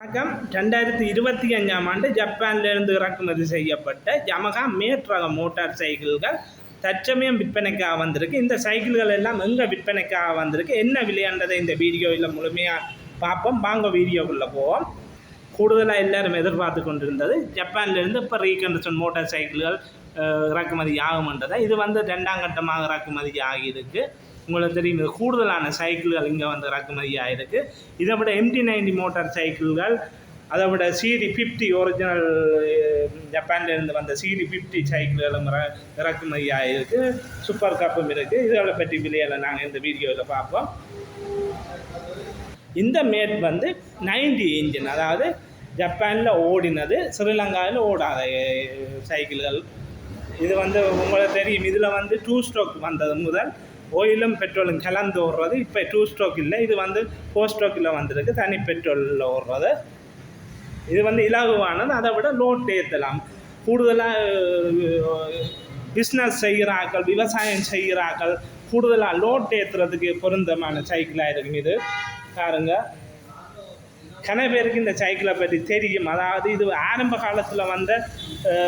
வணக்கம் ரெண்டாயிரத்தி இருபத்தி அஞ்சாம் ஆண்டு ஜப்பானிலிருந்து இறக்குமதி செய்யப்பட்ட யமகா மேட் ரக மோட்டார் சைக்கிள்கள் தற்சமயம் விற்பனைக்காக வந்திருக்கு. இந்த சைக்கிள்கள் எல்லாம் எங்கே விற்பனைக்காக வந்திருக்கு? என்ன விளையாண்டதை இந்த வீடியோவில் முழுமையாக பார்ப்போம். வாங்க வீடியோக்குள்ளே போவோம். கூடுதலாக எல்லாரும் எதிர்பார்த்து கொண்டிருந்தது ஜப்பான்லேருந்து இப்போ ரீகண்டர்ஷன் மோட்டார் சைக்கிள்கள் இறக்குமதி ஆகும்ன்றதை. இது வந்து ரெண்டாம் கட்டமாக இறக்குமதி ஆகியிருக்கு. உங்களுக்கு தெரியும் இது கூடுதலான சைக்கிள்கள் இங்கே வந்து இறக்குமதி ஆகிருக்கு இதை விட எம்டி நைன்டி மோட்டார் சைக்கிள்கள் அதை விட சிடி ஃபிஃப்டி ஒரிஜினல் ஜப்பான்லேருந்து வந்த சிடி ஃபிஃப்டி சைக்கிள்களும் இறக்குமதி ஆகிருக்கு சூப்பர் கப்பும் இருக்குது இதோட பற்றி விலையில் நாங்கள் இந்த வீடியோவில் பார்ப்போம். இந்த மேட் வந்து 90 இன்ஜின் அதாவது ஜப்பானில் ஓடினது ஸ்ரீலங்காவில் ஓடாத சைக்கிள்கள். இது வந்து உங்களுக்கு தெரியும் இதில் வந்து டூ ஸ்ட்ரோக் வந்தது முதல். ஓயிலும் பெட்ரோலும் கலந்து ஓடுறது. இப்போ டூ ஸ்ட்ரோக் இல்லை. இது வந்து ஃபோர் ஸ்ட்ரோக்கில் வந்திருக்கு. தனி பெட்ரோலில் ஓடுறது. இது வந்து இலகுவானது. அதை விட லோட் ஏற்றலாம் கூடுதலாக பிஸ்னஸ் செய்கிறாக்கள் விவசாயம் செய்கிறாக்கள் கூடுதலாக லோட் ஏற்றுறதுக்கு பொருந்தமான சைக்கிளாக இருக்கும் இது. பாருங்க. கன பேருக்கு இந்த சைக்கிளை பற்றி தெரியும். அதாவது இது ஆரம்ப காலத்தில் வந்த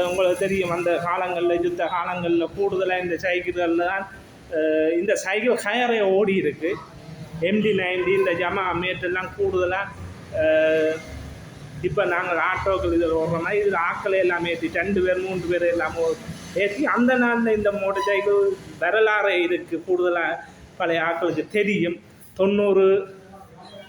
உங்களுக்கு தெரியும். அந்த காலங்களில் யுத்த காலங்களில் கூடுதலாக இந்த சைக்கிள்களில் தான் இந்த சைக்கிள் ஹையரே ஓடி இருக்கு. எம்டி நைன்டி இந்த ஜமா மேட்டெல்லாம் கூடுதலாக இப்போ நாங்கள் ஆட்டோக்கள் இதில் ஓடுறோம்னா இதில் ஆக்களை எல்லாம் ஏற்றி ரெண்டு பேர் மூன்று பேர் எல்லாம் ஏற்றி அந்த நாளில் இந்த மோட்டர் சைக்கிள் வரலாறு இருக்குது கூடுதலாக பழைய ஆட்களுக்கு தெரியும். தொண்ணூறு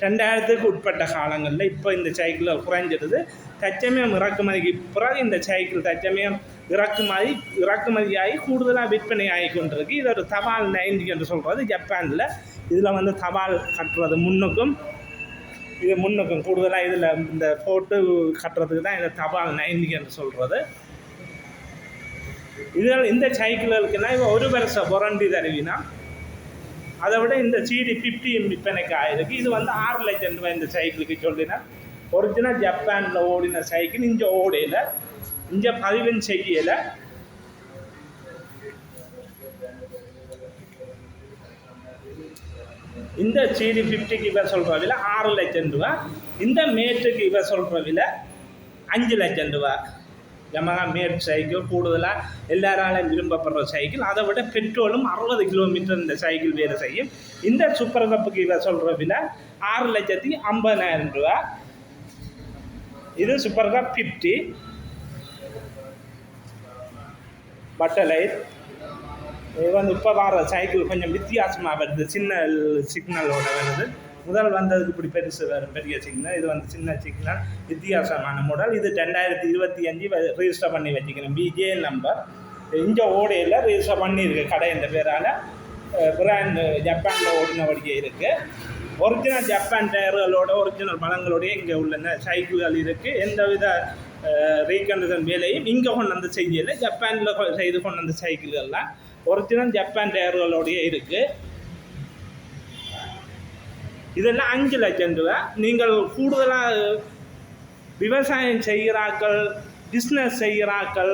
ரெண்டாயிரத்துக்கு உட்பட்ட காலங்களில் இப்போ இந்த சைக்கிள் குறைஞ்சிடுது தச்சமயம் இறக்குமதிக்கு பிறகு இந்த சைக்கிள் தச்சமயம் இறக்குமதி இறக்குமதியாகி கூடுதலாக விற்பனை ஆகி கொண்டிருக்கு. இது ஒரு தபால் நைன்டி என்று சொல்கிறது ஜப்பானில். இதில் வந்து தபால் கட்டுறது முன்னுக்கும் இது முன்னுக்கும் கூடுதலாக இதில் இந்த போட்டு கட்டுறதுக்கு தான் இந்த தபால் நைன்டி என்று சொல்கிறது இதில் இந்த சைக்கிள்களுக்குன்னா இப்போ ஒரு வருஷம் புரண்டி தருவினா அதை விட இந்த சிடி ஃபிஃப்டி விற்பனைக்கு ஆயிருக்கு. இது வந்து ஆறு லட்சம் ரூபாய் இந்த சைக்கிளுக்கு சொல்லினா ஒரிஜினல் ஜப்பானில் ஓடின சைக்கிள் இங்கே ஓடையில் இங்கே பதிவும் செய்யலை. இந்த சிடி ஃபிஃப்டிக்கு இவர் சொல்கிற விலை ஆறு லட்சம் ரூபா இந்த மேட்டுக்கு இவர் சொல்கிற விலை அஞ்சு லட்சம் ரூபா யமகா மேட் சைக்கிள் கூடுதலாக எல்லாராலும் விரும்பப்படுற சைக்கிள் அதை விட பெட்ரோலும் அறுபது கிலோமீட்டர் இந்த சைக்கிள் வேலை செய்யும். இந்த சூப்பர் கப்புக்கு இவர் சொல்கிற விலை ஆறு லட்சத்தி ஐம்பதாயிரம் ரூபா. இது சூப்பர் கப் ஃபிஃப்டி பட்டலைட் இது வந்து இப்போ வர சைக்கிள் கொஞ்சம் வித்தியாசமாக வருது. சின்ன சிக்னலோட வருது. முதல் வந்ததுக்கு இப்படி பெருசு வரும் பெரிய சிக்னல் இது வந்து சின்ன சிக்னல் வித்தியாசமான மாடல் இது ரெண்டாயிரத்தி இருபத்தி அஞ்சு ரிஜிஸ்டர் பண்ணி வச்சுக்கணும். பிஜே நம்பர் இங்கே ஓடையில் ரிஜிஸ்டர் பண்ணியிருக்கு கடை இந்த பேரால். பிராண்ட் ஜப்பானில் ஓடினபடியே இருக்குது ஒரிஜினல் ஜப்பான் டயர்களோட ஒரிஜினல் பழங்களோடய இங்கே உள்ள சைக்கிள்கள் இருக்குது எந்தவித ரீகண்டசன் வேலையும் இங்கே கொண்டு வந்து செய்யலை. ஜப்பானில் கொ- செய்து கொண்டு வந்த சைக்கிள்கள்லாம் ஒரிஜினல் ஜப்பான் டயர்களோடய இருக்குது இதெல்லாம் அஞ்சு லட்சம் ரூபா நீங்கள் கூடுதலாக விவசாயம் செய்கிறாக்கள் பிஸ்னஸ் செய்கிறாக்கள்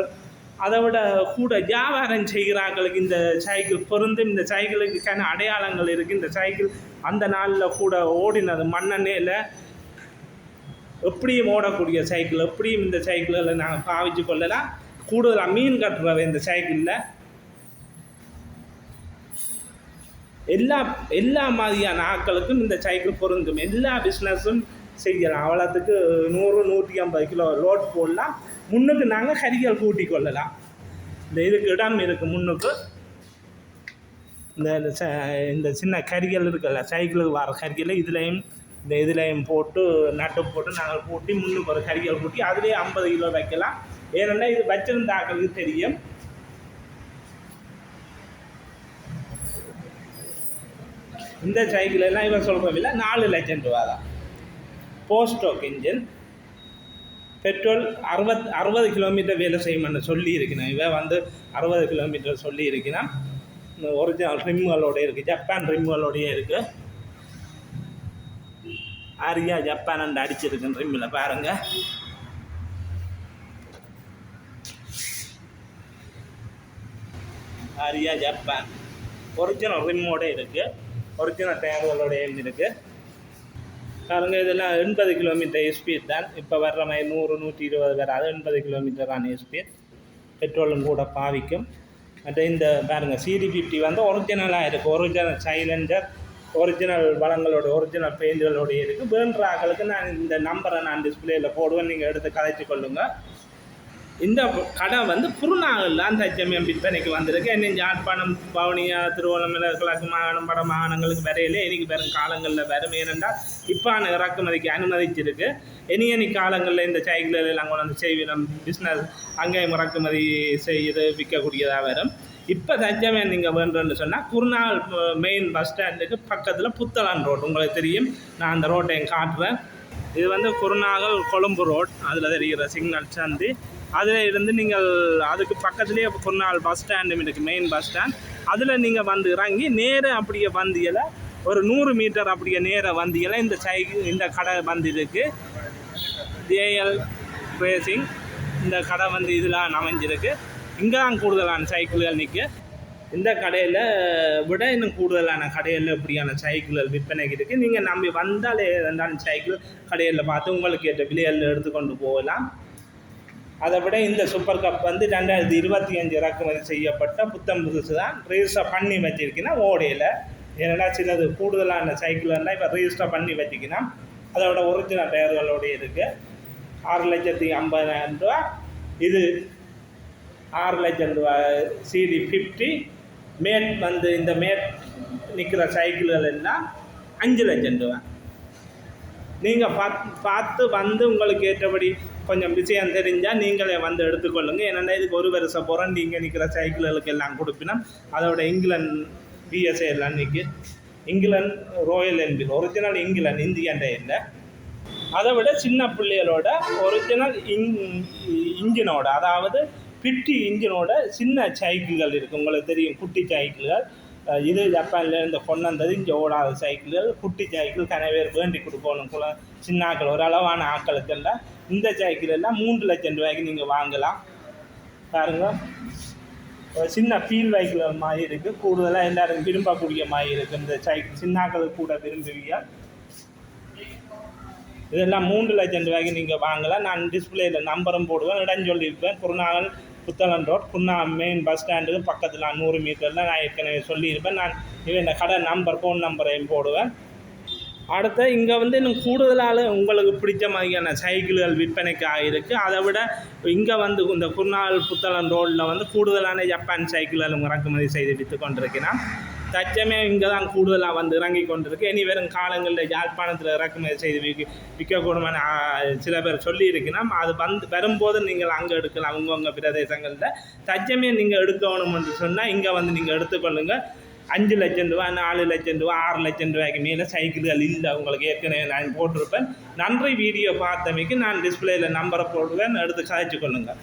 அதை விட கூட வியாபாரம் செய்கிறார்களுக்கு இந்த சைக்கிள் பொருந்தும். இந்த சைக்கிளுக்கான அடையாளங்கள் இருக்குது இந்த சைக்கிள் அந்த நாளில் கூட ஓடினது மண்ணெண்ணெயில் எப்படியும் ஓடக்கூடிய சைக்கிள் எப்படியும் இந்த சைக்கிளில் நாங்கள் பாவிச்சு கொள்ளலாம். கூடுதலாக மீன் கட்டுறவை இந்த சைக்கிளில் எல்லா எல்லா மாதிரியான ஆட்களுக்கும் இந்த சைக்கிள் பொருந்தும். எல்லா பிஸ்னஸும் செய்யலாம். அவ்வளோத்துக்கு நூறு நூற்றி ஐம்பது கிலோ லோட் போடலாம். முன்னுக்கு நாங்கள் கறிகள் கூட்டி கொள்ளலாம். இந்த இதுக்கு இடம் இருக்குது முன்னுக்கு. இந்த இந்த ச- இந்த சின்ன கறிகள் இருக்குல்ல சைக்கிளுக்கு வர கறிகள் இதுலேயும் இந்த இதுலேயும் போட்டு நட்டு போட்டு நாங்கள் பூட்டி முன்னுக்கு ஒரு கறிகள் கூட்டி அதுலேயே ஐம்பது கிலோ வைக்கலாம். ஏன்னா இது வச்சிருந்த ஆக்களுக்கு தெரியும். இந்த சைக்கிள் எல்லாம் இவன் சொல்கிற விலை நாலு லட்சம் ரூபா தான். போஸ்டோக் இன்ஜின் பெட்ரோல் அறுபத் அறுபது கிலோமீட்டர் வேலை செய்யும்னு சொல்லி இருக்கிறேன் இவன் வந்து அறுபது கிலோமீட்டர் சொல்லி இருக்கிறான் ஒரிஜினல் ரிம்களோட இருக்குது ஜப்பான் ரிம்களோடய இருக்குது ஆரியா ஜப்பான் அடிச்சிருக்கு ரிம்மில் பாருங்க. ஆரியா ஜப்பான் ஒரிஜினல் ரிம்மோட இருக்குது ஒரிஜினல் டயர்களோட இருக்குது பாருங்கள் இதெல்லாம் எண்பது கிலோமீட்டர் ஸ்பீட் தான். இப்போ வர்ற மாதிரி நூறு நூற்றி இருபது வராது எண்பது கிலோமீட்டரான ஸ்பீட் பெட்ரோலும் கூட பாவிக்கும். மற்ற இந்த பாருங்கள் சிடி ஃபிஃப்டி வந்து ஒரிஜினலாக இருக்குது ஒரிஜினல் சைலண்டர் ஒரிஜினல் வளங்களோட ஒரிஜினல் பெயிண்ட்களோடைய இருக்குது வேண்ட ஆக்களுக்கு நான் இந்த நம்பரை நான் டிஸ்பிளேயில் போடுவேன். நீங்கள் எடுத்து கதைச்சு கொள்ளுங்கள் இந்த கடை வந்து குருநாகல் தான் தச்சமயம் விற்பனைக்கு வந்திருக்கு. என்ன யாழ்ப்பாணம் பவனியா திருவண்ணாமலை கிழக்கு மாகாணம் பட மாகாணங்களுக்கு வரையிலே இன்றைக்கி வரும் காலங்களில் வரும். ஏனென்றால் இப்போ இறக்குமதிக்கு அனுமதிச்சிருக்கு. இனி இனி காலங்களில் இந்த சைக்கிள் எல்லாம் கொண்டு வந்து செய்வினம் பிஸ்னஸ் அங்கேயும் இறக்குமதி செய்து விற்கக்கூடியதாக வரும். இப்போ தஞ்சமயம் நீங்கள் வேண்டும்னு சொன்னால் குருநாள் மெயின் பஸ் ஸ்டாண்டுக்கு பக்கத்தில் புத்தளம் ரோடு உங்களுக்கு தெரியும். நான் அந்த ரோட்டை காட்டுறேன். இது வந்து குருநாகல் கொழும்பு ரோட் அதில் தெரிகிற சிக்னல் சந்தி அதில் இருந்து நீங்கள் அதுக்கு பக்கத்துலேயே குருநாள் பஸ் ஸ்டாண்டும் இருக்குது மெயின் பஸ் ஸ்டாண்ட் அதில் நீங்கள் வந்து இறங்கி நேர அப்படியே வந்தியில் ஒரு நூறு மீட்டர் அப்படியே நேர வந்தியில் இந்த சைக்கிள் இந்த கடை வந்து இருக்கு ஜேஎல் ரேசிங் இந்த கடை வந்து இதெல்லாம் அமைஞ்சிருக்கு. இங்கே தான் கூடுதலான சைக்கிள்கள் நிற்க இந்த கடையில் விட இன்னும் கூடுதலான கடையில் இப்படியான சைக்கிள்கள் விற்பனைக்கு இருக்குது நீங்கள் நம்பி வந்தாலே இருந்தாலும் சைக்கிள் கடையில் பார்த்து உங்களுக்கு ஏற்ற விலையில் எடுத்துக்கொண்டு போகலாம். அதை விட இந்த சூப்பர் கப் வந்து ரெண்டாயிரத்தி இருபத்தி அஞ்சு இறக்குமதி செய்யப்பட்ட புத்தம் புதுசு தான் ரிஜிஸ்டர் பண்ணி வச்சிருக்கீங்கன்னா ஓடையில். ஏன்னா சிலது கூடுதலான சைக்கிள் இப்போ ரிஜிஸ்டர் பண்ணி வச்சுக்கணும். அதோட ஒரிஜினல் டயர்களோடு இருக்குது ஆறு லட்சத்தி ஐம்பதாயிரம் ரூபா. இது ஆறு லட்சம் ரூபா சிடி ஃபிஃப்டி மேட் வந்து இந்த மேட் நிற்கிற சைக்கிள்கள் எல்லாம் அஞ்சு லட்சம் ரூபா. நீங்கள் பார்த்து பார்த்து வந்து உங்களுக்கு ஏற்றபடி கொஞ்சம் விஷயம் தெரிஞ்சால் நீங்களே வந்து எடுத்துக்கொள்ளுங்க. ஏன்னா இதுக்கு ஒரு வருஷம் போகிறோம் நீங்கள் நிற்கிற சைக்கிள்களுக்கு எல்லாம் கொடுப்பினா அதோட இங்கிலாந்து பிஎஸ்ஏ எல்லாம் நிற்கி England Royal Enfield original England Indian இல்லை. அதை விட சின்ன பிள்ளைகளோட ஒரிஜினல் இன் இன்ஜினோட அதாவது பிட்டி இன்ஜினோட சின்ன சைக்கிள்கள் இருக்குது உங்களுக்கு தெரியும் குட்டி சைக்கிள்கள் இது ஜப்பான்லேருந்து கொண்டு வந்தது. இங்கே ஓடாத சைக்கிள்கள் குட்டி சைக்கிள் கன பேர் வேண்டி கொடுக்கணும். குல சின்ன ஆக்கள் ஒரு அளவான ஆக்களுக்கெல்லாம் இந்த சைக்கிள் எல்லாம் மூன்று லட்சம் ரூபாய்க்கு நீங்கள் வாங்கலாம். பாருங்கள் ஒரு சின்ன ஃபீல் வைக்கிள் மாதிரி இருக்குது கூடுதலாக எல்லோரும் விரும்பக்கூடிய மாதிரி இருக்குது இந்த சைக்கிள் சின்னாக்களுக்கு கூட விரும்புவீங்க இதெல்லாம் மூன்று லட்சம் ரூபாய்க்கு நீங்கள் வாங்கலாம். நான் டிஸ்பிளேயில் நம்பரும் போடுவேன். இடம் சொல்லியிருப்பேன். குருநாகல் புத்தளம் ரோட் குன்னா மெயின் பஸ் ஸ்டாண்டுக்கு பக்கத்தில் நூறு மீட்டரில் நான் ஏற்கனவே சொல்லியிருப்பேன். நான் இவன் இந்த கடை நம்பர் ஃபோன் நம்பரையும் போடுவேன். அடுத்து இங்கே வந்து இன்னும் கூடுதலால் உங்களுக்கு பிடிச்ச மாதிரியான சைக்கிள்கள் விற்பனைக்கு ஆகிருக்கு அதை விட இங்கே வந்து இந்த குருநாள் புத்தளம் ரோட்டில் வந்து கூடுதலான ஜப்பான் சைக்கிள்களும் இறக்குமதி செய்து விற்று கொண்டிருக்கிறான். தச்சமே இங்கே தான் கூடுதலாக வந்து இறங்கி கொண்டிருக்கு. இனி வெறும் காலங்களில் யாழ்ப்பாணத்தில் இறக்குமதி செய்து விற்க விற்கக்கூடுமான சில பேர் சொல்லியிருக்கணும் அது வந்து வரும்போது நீங்கள் அங்கே எடுக்கலாம் அவங்கவுங்க பிரதேசங்களில். தச்சமே நீங்கள் எடுக்கணும் என்று சொன்னால் இங்கே வந்து நீங்கள் எடுத்துக்கொள்ளுங்க. அஞ்சு லட்சம் ரூபா நாலு லட்சம் ரூபா ஆறு லட்சம் ரூபாய்க்கு மேலே சைக்கிள்கள் இல்லை உங்களுக்கு ஏற்கனவே நான் போட்டிருப்பேன். நன்றி வீடியோ பார்த்தமைக்கு நான் டிஸ்பிளேயில் நம்பரை போடுவேன் எடுத்து கதைச்சு கொள்ளுங்கள்